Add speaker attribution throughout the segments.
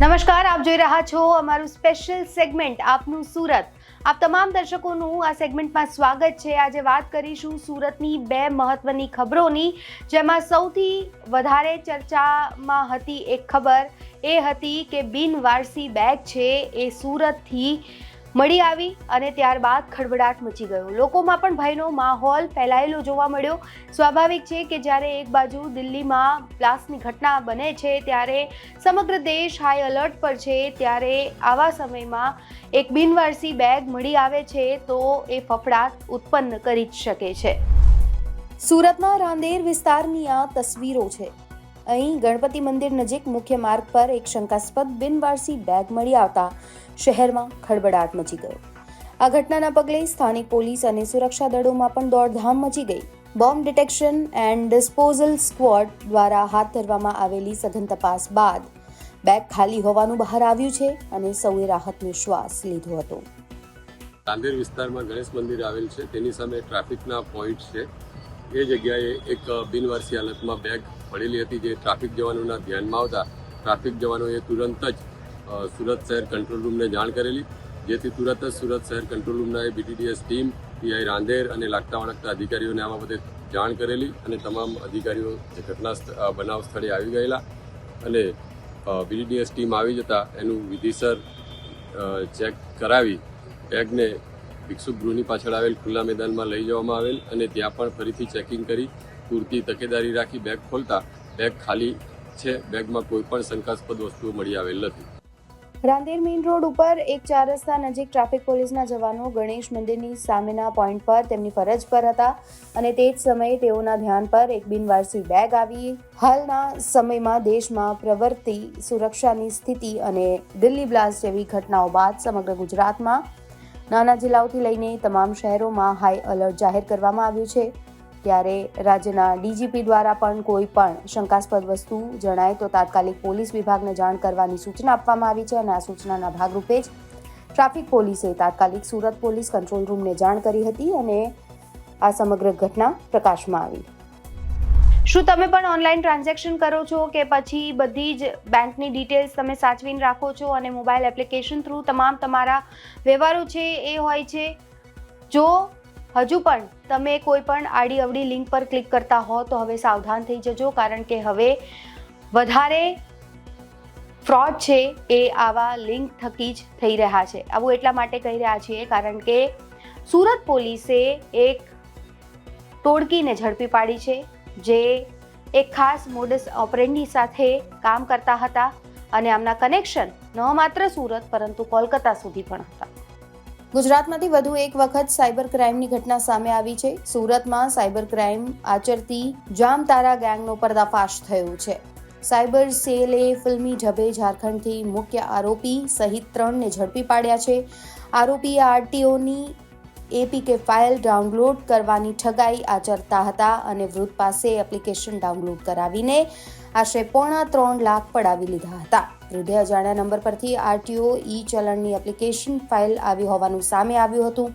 Speaker 1: નમસ્કાર, આપ જોઈ રહ્યા છો અમારું સ્પેશિયલ સેગમેન્ટ આપનું સુરત. આપ તમામ દર્શકોનું આ સેગમેન્ટમાં સ્વાગત છે. આજે વાત કરીશું સુરતની બે મહત્વની ખબરોની, જેમાં સૌથી વધારે ચર્ચામાં હતી એક ખબર, એ હતી કે બિનવારસી બેગ છે એ સુરતથી મળી આવી અને ત્યારબાદ ખડબડાટ મચી ગયો. લોકોમાં પણ ભયનો માહોલ ફેલાયેલો જોવા મળ્યો. સ્વાભાવિક છે કે જ્યારે એક બાજુ દિલ્હીમાં બ્લાસ્ટની ઘટના બને છે, ત્યારે સમગ્ર દેશ હાઈ એલર્ટ પર છે. ત્યારે આવા સમયમાં એક બિનવારસી બેગ મળી આવે છે તો એ ફફડાટ ઉત્પન્ન કરી જ શકે છે. સુરતના રાંદેર વિસ્તારની આ તસવીરો છે. અહીં ગણપતિ મંદિર નજીક મુખ્ય માર્ગ પર એક શંકાસ્પદ બિનવારસી બેગ મળી આવતા શહેરમાં ખળબડાટ મચી ગયો. આ ઘટનાના પગલે સ્થાનિક પોલીસ અને સુરક્ષા દળોમાં પણ દોડધામ મચી ગઈ. Bomb detection and disposal squad દ્વારા હાથ ધરવામાં આવેલી સઘન તપાસ બાદ બેગ ખાલી હોવાનું બહાર આવ્યું છે અને સૌએ રાહતનો શ્વાસ લીધો હતો.
Speaker 2: રાંદેર વિસ્તારમાં ગણેશ મંદિર આવેલ છે. તેની સામે ટ્રાફિકના પોઈન્ટ છે. એ જગ્યાએ એક બિનવારસી હાલતમાં બેગ પડેલી હતી જે ટ્રાફિક જવાનોના ધ્યાનમાં આવતા ટ્રાફિક જવાનોએ તુરંત જ સુરત શહેર કંટ્રોલ રૂમને જાણ કરેલી. જેથી તુરત જ સુરત શહેર કંટ્રોલ રૂમના એ બીટીડીએસ ટીમ, પીઆઈ રાંદેર અને લાગતા વળગતા અધિકારીઓને આ બાબતે જાણ કરેલી અને તમામ અધિકારીઓ જે ઘટના બનાવ સ્થળે આવી ગયેલા અને બીટીડીએસ ટીમ આવી જતાં એનું વિધિસર ચેક કરાવી, બેગને ભિક્ષુક ગૃહની પાછળ આવેલ ખુલ્લા મેદાનમાં લઈ જવામાં આવેલ અને ત્યાં પણ ફરીથી ચેકિંગ કરી, પૂરતી તકેદારી રાખી બેગ ખોલતા બેગ ખાલી છે બેગમાં કોઈ પણ શંકાસ્પદ વસ્તુઓ મળી આવેલ નથી.
Speaker 1: રાંદેર મેઇન રોડ ઉપર એક ચાર રસ્તા નજીક ટ્રાફિક પોલીસના જવાનો ગણેશ મંદિરની સામેના પોઈન્ટ પર તેમની ફરજ પર હતા અને તે જ સમયે તેઓના ધ્યાન પર એક બિનવારસી બેગ આવી. હાલના સમયમાં દેશમાં પ્રવર્તી સુરક્ષાની સ્થિતિ અને દિલ્હી બ્લાસ્ટ જેવી ઘટનાઓ બાદ સમગ્ર ગુજરાતમાં નાના જિલ્લાઓથી લઈને તમામ શહેરોમાં હાઈ એલર્ટ જાહેર કરવામાં આવ્યું છે. ત્યારે રાજ્યના ડીજીપી દ્વારા પણ કોઈ પણ શંકાસ્પદ વસ્તુ જણાય તો તાત્કાલિક પોલીસ વિભાગને જાણ કરવાની સૂચના આપવામાં આવી છે અને આ સૂચનાના ભાગરૂપે જ ટ્રાફિક પોલીસે તાત્કાલિક સુરત પોલીસ કંટ્રોલ રૂમને જાણ કરી હતી અને આ સમગ્ર ઘટના પ્રકાશમાં આવી. શું તમે પણ ઓનલાઈન ટ્રાન્ઝેક્શન કરો છો કે પછી બધી જ બેંકની ડિટેલ્સ તમે સાચવીને રાખો છો અને મોબાઈલ એપ્લિકેશન થ્રુ તમામ તમારા વ્યવહારો છે એ હોય છે? જો હજુ પણ તમે કોઈ પણ આડી અવડી લિંક પર ક્લિક કરતા હો તો હવે સાવધાન થઈ જજો કારણ કે હવે વધારે ફ્રોડ છે એ આવા લિંક થકી જ થઈ રહ્યા છે. આવું એટલા માટે કહી રહ્યા છીએ કારણ કે સુરત પોલીસે એક ટોળકીને ઝડપી પાડી છે. જે એક ખાસ મોડસ ઓપરેન્ડી સાથે કામ કરતા હતા અને આમના કનેક્શન ન માત્ર સુરત, પરંતુ કોલકાતા સુધી પણ હતા. ગુજરાતમાંથી વધુ એક વખત સાયબર ક્રાઇમની ઘટના સામે આવી છે. સુરતમાં સાયબર ક્રાઇમ આચરતી જામતારા ગેંગનો પર્દાફાશ થયો છે. સાયબર સેલે ફિલ્મી ઢબે ઝારખંડથી મુખ્ય આરોપી સહિત ત્રણને ઝડપી પાડ્યા છે. આરોપીએ આરટીઓની એપીકે ફાઇલ ડાઉનલોડ કરવાની ઠગાઈ આચરતા હતા અને વૃદ્ધ પાસે એપ્લિકેશન ડાઉનલોડ કરાવીને આશરે પોણા ત્રણ લાખ પડાવી લીધા હતા. વૃદ્ધે અજાણ્યા નંબર પરથી આરટીઓ ઈ ચલણની એપ્લિકેશન ફાઇલ આવી હોવાનું સામે આવ્યું હતું.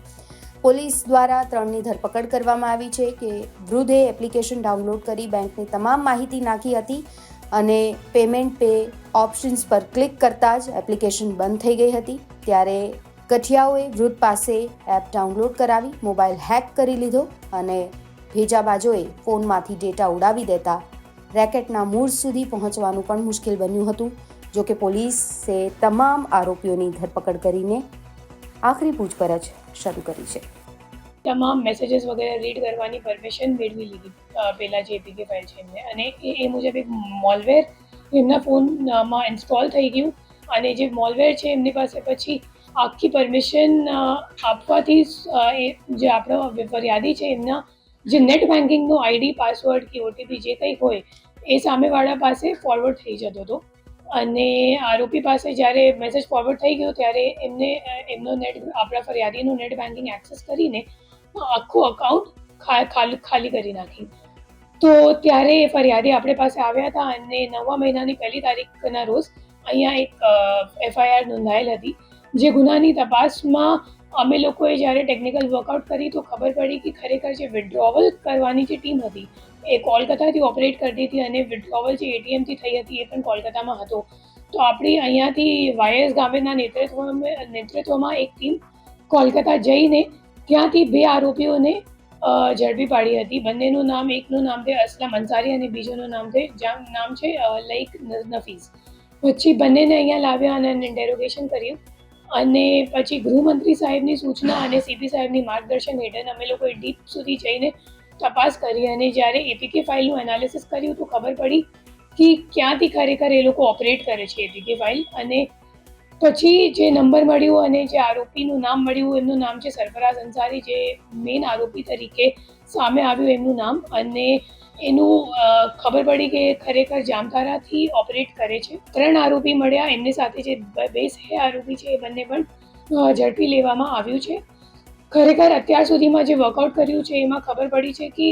Speaker 1: પોલીસ દ્વારા ત્રણની ધરપકડ કરવામાં આવી છે કે વૃદ્ધે એપ્લિકેશન ડાઉનલોડ કરી બેંકની તમામ માહિતી નાખી હતી અને પેમેન્ટ પે ઓપ્શન્સ પર ક્લિક કરતાં જ એપ્લિકેશન બંધ થઈ ગઈ હતી. ત્યારે ગઠિયાઓએ વૃદ્ધ પાસે એપ ડાઉનલોડ કરાવી, મોબાઈલ હેક કરી લીધો અને ભેજાબાજોએ ફોનમાંથી ડેટા ઉડાવી દેતા રેકેટના મૂળ સુધી પહોંચવાનું પણ મુશ્કેલ બન્યું હતું. જો કે પોલીસે તમામ આરોપીઓની ધરપકડ કરીને આખરી પૂછપરછ શરૂ કરી છે.
Speaker 3: તમામ મેસેજીસ વગેરે રીડ કરવાની પરમિશન મેળવી લીધી પહેલાં જે એપીકે ફાઇલ છે એમને. અને એ મુજબ એક મોલવેર એમના ફોનમાં ઇન્સ્ટોલ થઈ ગયું. અને જે મોલવેર છે એમની પાસે પછી આખી પરમિશન આપવાથી જે આપણો ફરિયાદી છે, એમના જે નેટ બેન્કિંગનો આઈડી પાસવર્ડ કે ઓટીપી જે કંઈ હોય, એ સામેવાળા પાસે ફોરવર્ડ થઈ જતો હતો. અને આરોપી પાસે જ્યારે મેસેજ ફોરવર્ડ થઈ ગયો, ત્યારે એમને એમનો નેટ, આપણા ફરિયાદીનું નેટ બેન્કિંગ એક્સેસ કરીને આખું અકાઉન્ટ ખાલી કરી નાખી તો ત્યારે એ ફરિયાદી આપણે પાસે આવ્યા હતા અને નવમા મહિનાની પહેલી તારીખના રોજ અહીંયા એક એફઆઈઆર નોંધાયેલ હતી. જે ગુનાની તપાસમાં અમે લોકોએ જ્યારે ટેકનિકલ વર્કઆઉટ કરી તો ખબર પડી કે ખરેખર જે વિડ્રોવલ કરવાની જે ટીમ હતી, એ કોલકાતાથી ઓપરેટ કરતી હતી અને વિડ્રોવલ જે એટીએમથી થઈ હતી એ પણ કોલકાતામાં હતો. તો આપણી અહીંયાથી વાયસ ગામેના નેતૃત્વમાં નેતૃત્વમાં એક ટીમ કોલકાતા જઈને ત્યાંથી બે આરોપીઓને ઝડપી પાડી હતી. બંનેનું નામ, એકનું નામ છે અસલમ અંસારી અને બીજાનું નામ છે નામ છે લઈક નફીસ. પછી બંનેને અહીંયા લાવ્યા અને ઇન્ટેરોગેશન કર્યું. અને પછી ગૃહમંત્રી સાહેબની સૂચના અને સીપી સાહેબની માર્ગદર્શન હેઠળ અમે લોકોએ ડીપ સુધી જઈને તપાસ કરી અને જ્યારે એપીકે ફાઇલનું એનાલિસિસ કર્યું તો ખબર પડી કે ક્યાંથી ખરેખર એ લોકો ઓપરેટ કરે છે એપીકે ફાઇલ. અને પછી જે નંબર મળ્યો અને જે આરોપીનું નામ મળ્યું, એમનું નામ છે સરફરાઝ અંસારી, જે મેઇન આરોપી તરીકે સામે આવ્યું એમનું નામ. અને એનું ખબર પડી કે ખરેખર જામતારાથી ઓપરેટ કરે છે. ત્રણ આરોપી મળ્યા, એમની સાથે જે બે સહ આરોપી છે, એ બંને પણ ઝડપી લેવામાં આવ્યું છે. ખરેખર અત્યાર સુધીમાં જે વર્કઆઉટ કર્યું છે, એમાં ખબર પડી છે કે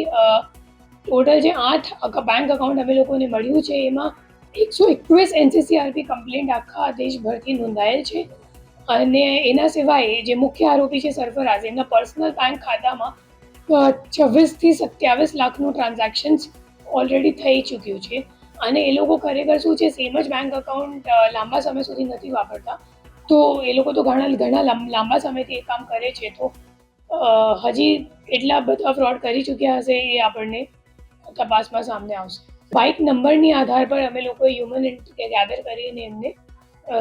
Speaker 3: ટોટલ જે આઠ બેંક અકાઉન્ટ અમે લોકોને મળ્યું છે, એમાં એકસો એકવીસ એનસીસીઆરપી કમ્પ્લેન્ટ આખા દેશભરથી નોંધાયેલ છે. અને એના સિવાય જે મુખ્ય આરોપી છે સરફરાઝ, એમના પર્સનલ બેંક ખાતામાં છવ્વીસથી સત્યાવીસ લાખનું ટ્રાન્ઝેક્શન્સ ઓલરેડી થઈ ચૂક્યું છે. અને એ લોકો ખરેખર શું છે સેમ જ બેંક અકાઉન્ટ લાંબા સમય સુધી નથી વાપરતા. તો એ લોકો તો ઘણા ઘણા લાંબા સમયથી એ કામ કરે છે. તો હજી એટલા બધા ફ્રોડ કરી ચૂક્યા હશે એ આપણને તપાસમાં સામે આવશે. બાઇક નંબરની આધાર પર અમે લોકોએ હ્યુમન ગેધર કરીને એમને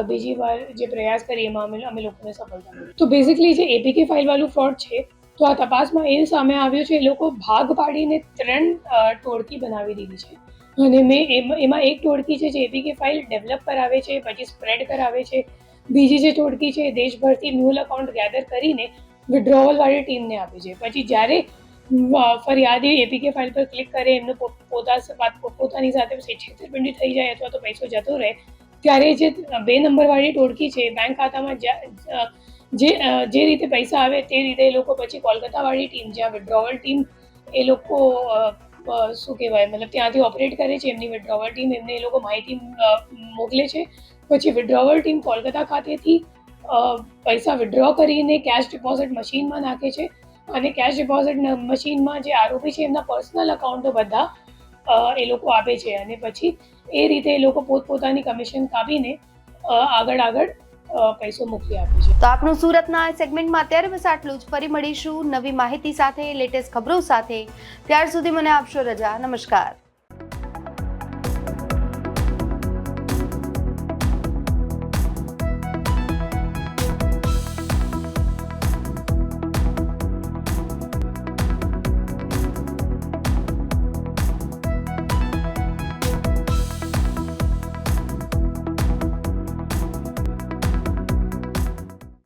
Speaker 3: બીજી વાર જે પ્રયાસ કરીએ એમાં અમે અમે લોકોને સફળતા તો બેઝિકલી જે એપીકે ફાઇલવાળું ફ્રોડ છે, તો આ તપાસમાં એ સામે આવ્યું છે, એ લોકો ભાગ પાડીને ત્રણ ટોળકી બનાવી દીધી છે. અને મેં એમાં એક ટોળકી છે જે એપીકે ફાઇલ ડેવલપ કરાવે છે, પછી સ્પ્રેડ કરાવે છે. બીજી જે ટોળકી છે દેશભરથી મ્યુલ અકાઉન્ટ ગેધર કરીને વિડ્રોવલવાળી ટીમને આપે છે. પછી જ્યારે ફરિયાદી એપીકે ફાઇલ પર ક્લિક કરે, એમનો પોતા પોત- પોતાની સાથે છેતરપિંડી થઈ જાય અથવા તો પૈસો જતો રહે. ત્યારે જે બે નંબરવાળી ટોળકી છે બેંક ખાતામાં જે જે રીતે પૈસા આવે તે રીતે એ લોકો પછી કોલકાતાવાળી ટીમ જ્યાં વિડ્રોવલ ટીમ એ લોકો શું કહેવાય, મતલબ ત્યાંથી ઓપરેટ કરે છે, એમની વિડ્રોવલ ટીમ એમને એ લોકો માહિતી મોકલે છે. પછી વિડ્રોવલ ટીમ કોલકાતા ખાતેથી પૈસા વિડ્રો કરીને કેશ ડિપોઝિટ મશીનમાં નાખે છે. અને કેશ ડિપોઝિટ મશીનમાં જે આરોપી છે, એમના પર્સનલ અકાઉન્ટો બધા એ લોકો આપે છે. અને પછી એ રીતે એ લોકો પોતપોતાની કમિશન કાપીને આગળ આગળ પૈસો મોકલી આપે છે.
Speaker 1: તો આપણું સુરતના સેગમેન્ટમાં અત્યારે બસ આટલું જ. ફરી મળીશું નવી માહિતી સાથે લેટેસ્ટ ખબરો સાથે. ત્યાર સુધી મને આપશો રજા. નમસ્કાર.